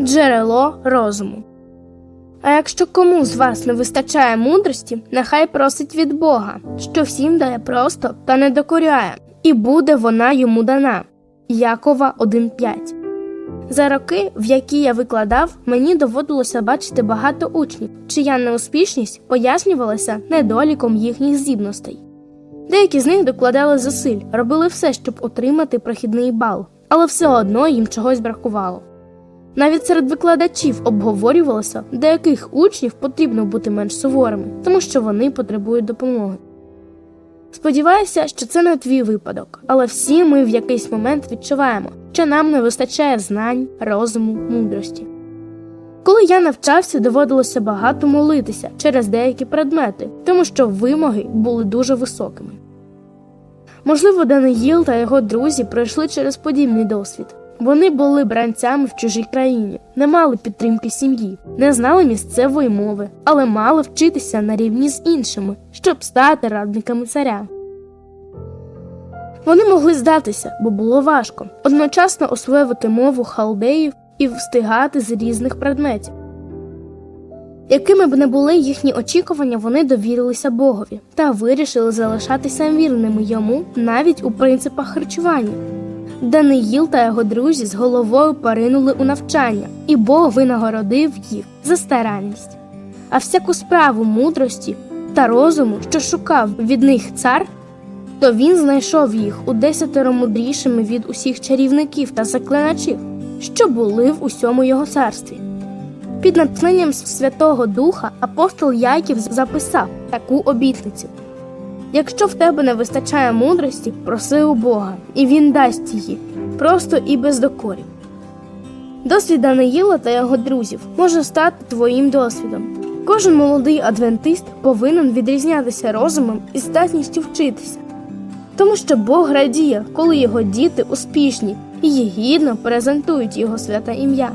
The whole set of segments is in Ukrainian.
джерело розуму. А якщо кому з вас не вистачає мудрості, нехай просить від Бога, що всім дає просто та не докоряє, і буде вона йому дана. Якова 1.5 За роки, в які я викладав, мені доводилося бачити багато учнів, чия неуспішність пояснювалася недоліком їхніх здібностей. Деякі з них докладали зусиль, робили все, щоб отримати прохідний бал, але все одно їм чогось бракувало. Навіть серед викладачів обговорювалося, до яких учнів потрібно бути менш суворими, тому що вони потребують допомоги. Сподіваюся, що це не твій випадок, але всі ми в якийсь момент відчуваємо, що нам не вистачає знань, розуму, мудрості. Коли я навчався, доводилося багато молитися через деякі предмети, тому що вимоги були дуже високими. Можливо, Даниїл та його друзі пройшли через подібний досвід. Вони були бранцями в чужій країні, не мали підтримки сім'ї, не знали місцевої мови, але мали вчитися на рівні з іншими, щоб стати радниками царя. Вони могли здатися, бо було важко, одночасно освоювати мову халдеїв і встигати з різних предметів. Якими б не були їхні очікування, вони довірилися Богові та вирішили залишатися вірними йому навіть у принципах харчування. Даниїл та його друзі з головою поринули у навчання, і Бог винагородив їх за старанність. А всяку справу мудрості та розуму, що шукав від них цар, то він знайшов їх у десятеро мудрішими від усіх чарівників та заклиначів, що були в усьому його царстві. Під натхненням Святого Духа апостол Яків записав таку обітницю. Якщо в тебе не вистачає мудрості, проси у Бога, і Він дасть її, просто і без докорів. Досвід Даниїла та його друзів може стати твоїм досвідом. Кожен молодий адвентист повинен відрізнятися розумом і здатністю вчитися, тому що Бог радіє, коли його діти успішні і гідно презентують його святе ім'я.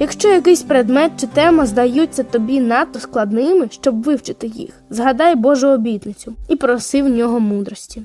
Якщо якийсь предмет чи тема здаються тобі надто складними, щоб вивчити їх, згадай Божу обітницю і проси в нього мудрості.